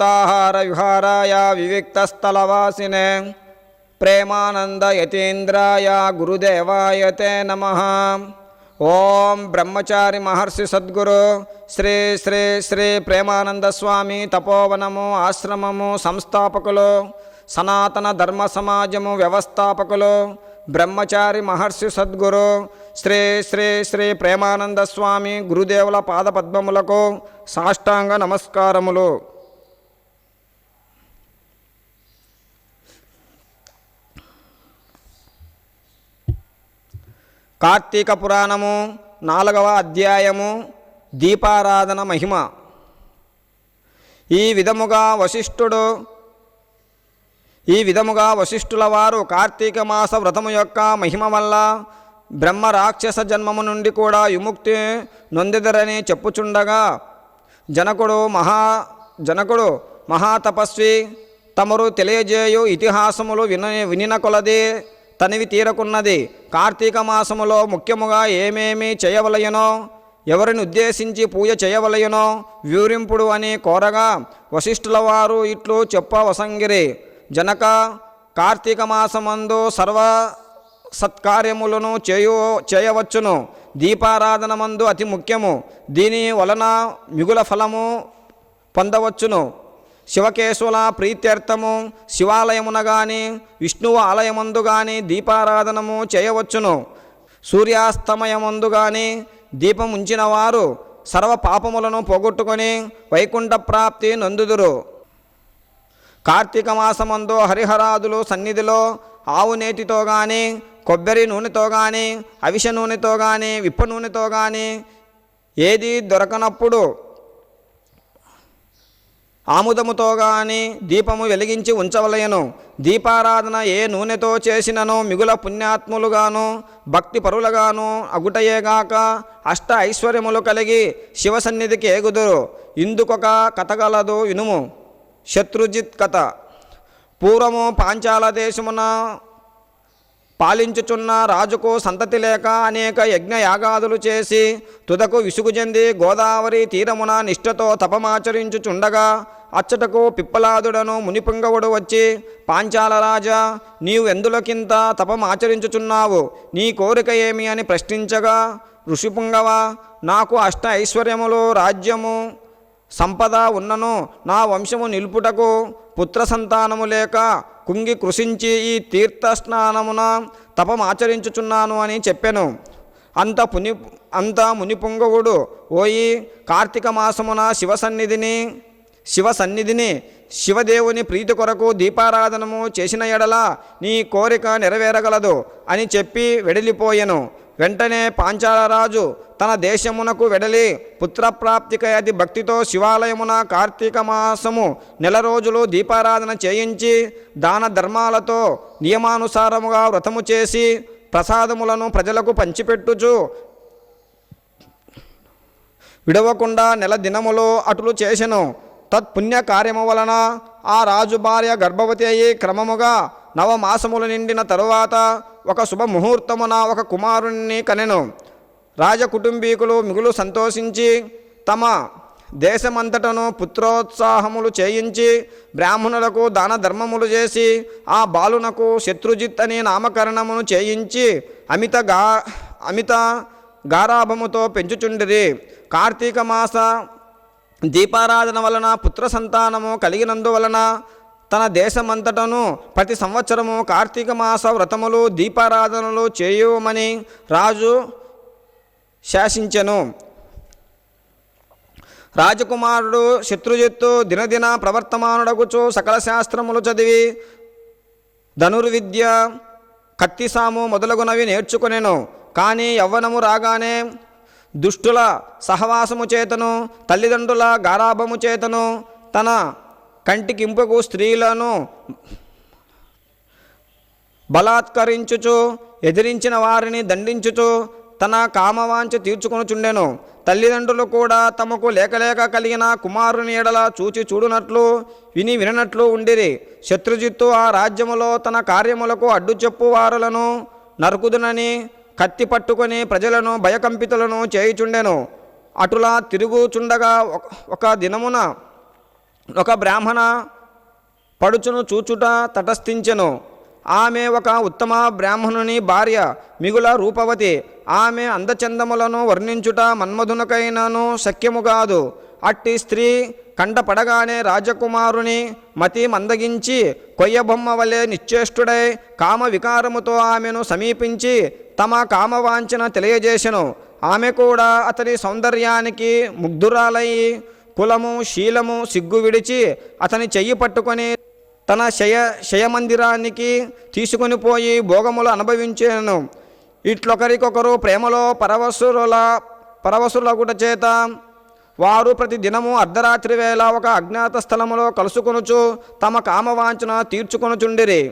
యుక్తాహార విహారాయ వివిక్తస్థలవాసినే ప్రేమానంద యతీంద్రాయ గురుదేవాయ తే నమ ఓం బ్రహ్మచారి మహర్షి సద్గురు శ్రీ శ్రీ శ్రీ ప్రేమానంద స్వామి తపోవనము ఆశ్రమము సంస్థాపకులు సనాతన ధర్మ సమాజము వ్యవస్థాపకులు బ్రహ్మచారి మహర్షి సద్గురు శ్రీ శ్రీ శ్రీ ప్రేమానంద స్వామి గురుదేవుల పాదపద్మములకు సాష్టాంగ నమస్కారములు కార్తీక పురాణము నాలుగవ అధ్యాయము దీపారాధన మహిమ. ఈ విధముగా వశిష్ఠుడు ఈ విధముగా వశిష్ఠుల వారు కార్తీక మాస వ్రతము యొక్క మహిమ వల్ల బ్రహ్మ రాక్షస జన్మము నుండి కూడా విముక్తి నొందిదరని చెప్పుచుండగా జనకుడు మహా జనకుడు మహాతపస్వి తమరు తెలియజేయు ఇతిహాసములు విన వినిన కొలది తనివి తీరకున్నది. కార్తీక మాసములో ముఖ్యముగా ఏమేమి చేయవలయనో ఎవరిని ఉద్దేశించి పూజ చేయవలయనో వివరింపుడు అని కోరగా వశిష్ఠుల వారు ఇట్లు చెప్పవసంగిరి. జనక కార్తీక మాసమందు సర్వ సత్కార్యములను చేయు చేయవచ్చును. దీపారాధన మందు అతి ముఖ్యము. దీని వలన మిగుల ఫలము పొందవచ్చును. శివకేశవుల ప్రీత్యర్థము శివాలయమున గాని విష్ణువు ఆలయమందు గాని దీపారాధనము చేయవచ్చును. సూర్యాస్తమయమందు గాని దీపం ఉంచిన వారు సర్వ పాపములను పోగొట్టుకొని వైకుంఠ ప్రాప్తి నందుదురు. కార్తీక మాసమందు హరిహరాదులు సన్నిధిలో ఆవు నేతితో కానీ కొబ్బరి నూనెతో కానీ అవిష నూనెతో కానీ విప్ప నూనెతో కానీ ఏది దొరకనప్పుడు ఆముదముతో గాని దీపము వెలిగించి ఉంచవలయను. దీపారాధన ఏ నూనెతో చేసినను మిగుల పుణ్యాత్ములుగాను భక్తి పరులుగాను అగుటయేగాక అష్ట ఐశ్వర్యములు కలిగి శివ సన్నిధికి ఏగుదురు. ఇందుకొక కథగలదు ఇనుము. శత్రుజిత్ కథ. పూర్వము పాంచాల దేశమున పాలించుచున్న రాజుకు సంతతి లేక అనేక యజ్ఞ యాగాదులు చేసి తుదకు విసుగు చెంది గోదావరి తీరమున నిష్ఠతో తపమాచరించుచుండగా అచ్చటకు పిప్పలాదుడను మునిపుంగవుడు వచ్చి పాంచాల రాజా నీవు ఎందులకింత తపమాచరించుచున్నావు నీ కోరిక ఏమి అని ప్రశ్నించగా ఋషిపుంగవ నాకు అష్ట ఐశ్వర్యములు రాజ్యము సంపద ఉన్నను. నా వంశము నిలుపుటకు పుత్ర సంతానము లేక కుంగి కృషించి ఈ తీర్థ స్నానమున తపమాచరించుచున్నాను అని చెప్పాను. అంత పుని అంత మునిపుంగవుడు ఓయి కార్తీక మాసమున శివ సన్నిధిని శివ సన్నిధిని శివదేవుని ప్రీతి కొరకు దీపారాధనము చేసిన ఎడల నీ కోరిక నెరవేరగలదు అని చెప్పి వెడలిపోయెను. వెంటనే పాంచాలరాజు తన దేశమునకు వెడలి పుత్రప్రాప్తికై అతి భక్తితో శివాలయమున కార్తీక మాసము నెల రోజులు దీపారాధన చేయించి దాన ధర్మాలతో నియమానుసారముగా వ్రతము చేసి ప్రసాదములను ప్రజలకు పంచిపెట్టుచు విడవకుండా నెల దినములో అటులు చేసెను. తత్పుణ్యకార్యము వలన ఆ రాజు భార్య గర్భవతి అయి క్రమముగా నవమాసములు నిండిన తరువాత ఒక శుభముహూర్తమున ఒక కుమారుణ్ణి కనెను. రాజకుటుంబీకులు మిగులు సంతోషించి తమ దేశమంతటను పుత్రోత్సాహములు చేయించి బ్రాహ్మణులకు దాన ధర్మములు చేసి ఆ బాలునకు శత్రుజిత్ అనే నామకరణమును చేయించి అమిత గా అమిత గారాభముతో పెంచుచుండిరి. కార్తీక మాస దీపారాధన వలన పుత్ర సంతానము కలిగినందువలన తన దేశమంతటను ప్రతి సంవత్సరము కార్తీక మాస వ్రతములు దీపారాధనలు చేయమని రాజు శాసించెను. రాజకుమారుడు శత్రుజిత్తు దినదిన ప్రవర్తమానుడగుచు సకల శాస్త్రములు చదివి ధనుర్విద్య కత్తిసాము మొదలగునవి నేర్చుకునేను. కానీ యవ్వనము రాగానే దుష్టుల సహవాసము చేతను తల్లిదండ్రుల గారాభము చేతను తన కంటికింపుకు స్త్రీలను బలాత్కరించుచు ఎదిరించిన వారిని దండించుచు తన కామవాంఛ తీర్చుకొనుచుండెను. తల్లిదండ్రులు కూడా తమకు లేకలేక కలిగిన కుమారుని ఎడల చూచి చూడునట్లు విని విననట్లు ఉండిరి. శత్రుజిత్తు ఆ రాజ్యములో తన కార్యములకు అడ్డు చెప్పు వారులను నరుకుదునని కత్తి పట్టుకొని ప్రజలను భయకంపితులను చేయుచుండెను. అటులా తిరుగుచుండగా ఒక- ఒక దినమున ఒక బ్రాహ్మణ పడుచును చూచుట తటస్థించెను. ఆమె ఒక ఉత్తమ బ్రాహ్మణుని భార్య మిగుల రూపవతి. ఆమె అందచందములను వర్ణించుట మన్మధునకైనను శక్యము కాదు. అట్టి స్త్రీ కంటపడగానే రాజకుమారుని మతి మందగించి కొయ్యబొమ్మ వలె నిశ్చేష్టుడై కామ వికారముతో ఆమెను సమీపించి తమ కామవాంఛన తెలియజేసెను. ఆమె కూడా అతని సౌందర్యానికి ముగ్ధురాలై కులము శీలము సిగ్గు విడిచి అతని చెయ్యి పట్టుకొని తన శయ శయమందిరానికి తీసుకుని పోయి భోగములు అనుభవించాను. ఇట్లొకరికొకరు ప్రేమలో పరవశుల పరవశులగుట చేత వారు ప్రతి దినము అర్ధరాత్రి వేళ ఒక అజ్ఞాత స్థలములో కలుసుకొనుచు తమ కామవాంఛన తీర్చుకొనుచుండిరి.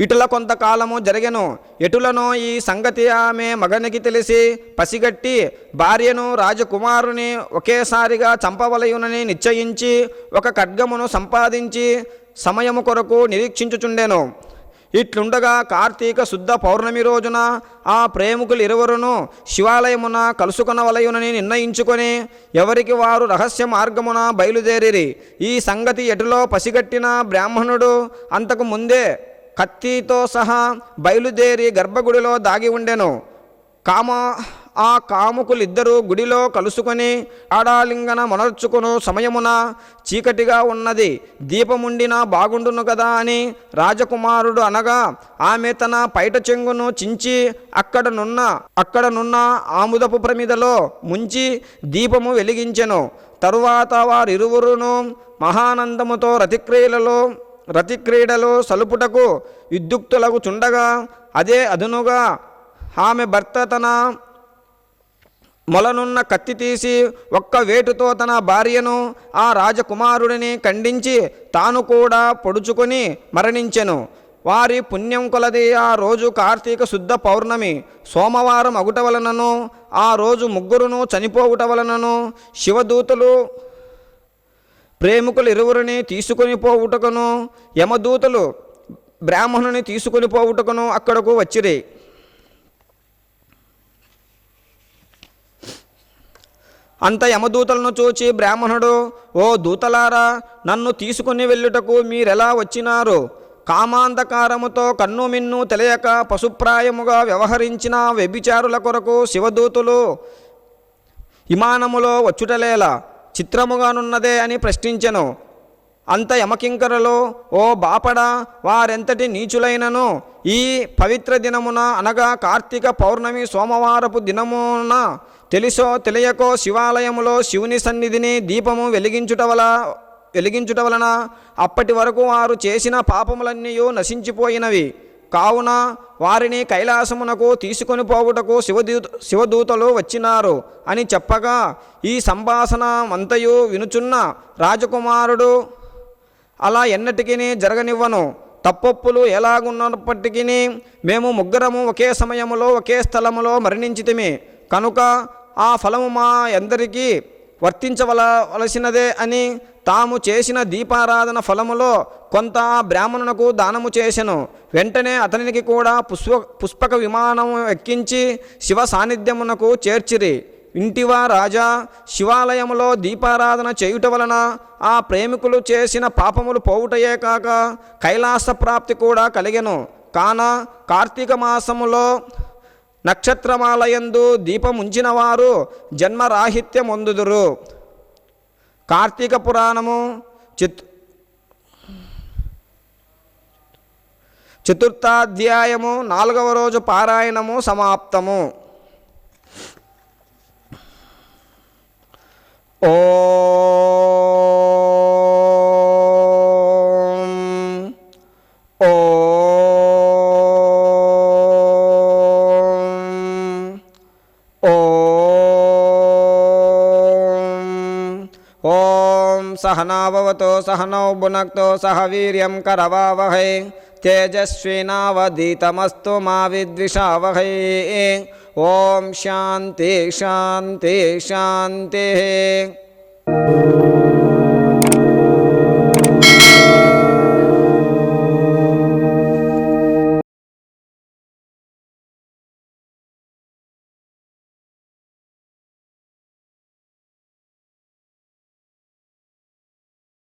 ఇటుల కొంతకాలము జరిగెను. ఎటులను ఈ సంగతి ఆమె మగనికి తెలిసి పసిగట్టి భార్యను రాజకుమారుని ఒకేసారిగా చంపవలయునని నిశ్చయించి ఒక ఖడ్గమును సంపాదించి సమయము కొరకు నిరీక్షించుచుండెను. ఇట్లుండగా కార్తీక శుద్ధ పౌర్ణమి రోజున ఆ ప్రేమికులు ఇరువురును శివాలయమున కలుసుకొనవలయునని నిర్ణయించుకొని ఎవరికి వారు రహస్య మార్గమున బయలుదేరిరి ఈ సంగతి ఎటులో పసిగట్టిన బ్రాహ్మణుడు అంతకు ముందే కత్తితో సహా బయలుదేరి గర్భగుడిలో దాగి ఉండెను. కామ ఆ కాముకులిద్దరూ గుడిలో కలుసుకొని ఆడాలింగన మొనర్చుకును సమయమున చీకటిగా ఉన్నది. దీపముండినా బాగుండును కదా అని రాజకుమారుడు అనగా ఆమె తన పైట చెంగును చించి అక్కడనున్న అక్కడనున్న ఆముదపు ప్రమిదలో ముంచి దీపము వెలిగించెను. తరువాత వారిరువురును మహానందముతో రతిక్రియలలో రతిక్రీడలు సలుపుటకు విద్యుక్తులకు చుండగా అదే అదునుగా ఆమె భర్త తన మొలనున్న కత్తి తీసి ఒక్క వేటుతో తన భార్యను ఆ రాజకుమారుడిని ఖండించి తాను కూడా పొడుచుకొని మరణించెను. వారి పుణ్యం కొలది ఆ రోజు కార్తీక శుద్ధ పౌర్ణమి. సోమవారం అగుట వలనను ఆ రోజు ముగ్గురును చనిపోవుట వలనను శివదూతలు ప్రేమికులు ఇరువురిని తీసుకొని పోవుటకును యమదూతలు బ్రాహ్మణుని తీసుకొని పోవుటకును అక్కడకు వచ్చిరి. అంత యమదూతలను చూచి బ్రాహ్మణుడు ఓ దూతలారా నన్ను తీసుకుని వెళ్ళుటకు మీరెలా వచ్చినారు? కామాంధకారముతో కన్ను మిన్ను తెలియక పశుప్రాయముగా వ్యవహరించిన వ్యభిచారుల కొరకు శివదూతులు విమానములో వచ్చుటలేలా చిత్రముగానున్నదే అని ప్రశ్నించెను. అంత యమకింకరలో ఓ బాపడా వారెంతటి నీచులైనను? ఈ పవిత్ర దినమున అనగా కార్తీక పౌర్ణమి సోమవారపు దినమున తెలిసో తెలియకో శివాలయములో శివుని సన్నిధిని దీపము వెలిగించుట వల వెలిగించుట వలన అప్పటి వరకు వారు చేసిన పాపములన్నీ నశించిపోయినవి. కావున వారిని కైలాసమునకు తీసుకొని పోవుటకు శివదూత శివదూతలు వచ్చినారు అని చెప్పగా ఈ సంభాషణ అంతయు వినుచున్న రాజకుమారుడు అలా ఎన్నటికీ జరగనివ్వను. తప్పొప్పులు ఎలాగున్నప్పటికీ మేము ముగ్గురము ఒకే సమయములో ఒకే స్థలములో మరణించితిమి. కనుక ఆ ఫలము మా ఎందరికీ వర్తించవలసినదే అని తాము చేసిన దీపారాధన ఫలములో కొంత బ్రాహ్మణునకు దానము చేసెను. వెంటనే అతనికి కూడా పుష్ప పుష్పక విమానము ఎక్కించి శివ సాన్నిధ్యమునకు చేర్చిరి. ఇంటివా రాజా శివాలయములో దీపారాధన చేయుట వలన ఆ ప్రేమికులు చేసిన పాపములు పోవుటయే కాక కైలాస ప్రాప్తి కూడా కలిగెను. కాన కార్తీక మాసములో నక్షత్రమాలయందు దీపముంచినవారు జన్మరాహిత్యమొందుదురు. కార్తీక పురాణము చిత్ చతుర్థాధ్యాయము నాలుగవ రోజు పారాయణము సమాప్తము. ఓ सहनावतो सहनौ बुन सह वीर्यं करवावहै। तेजस्विनावधीतमस्तु मा विद्विषावहै। ॐ शान्ति शान्ति शान्तिः।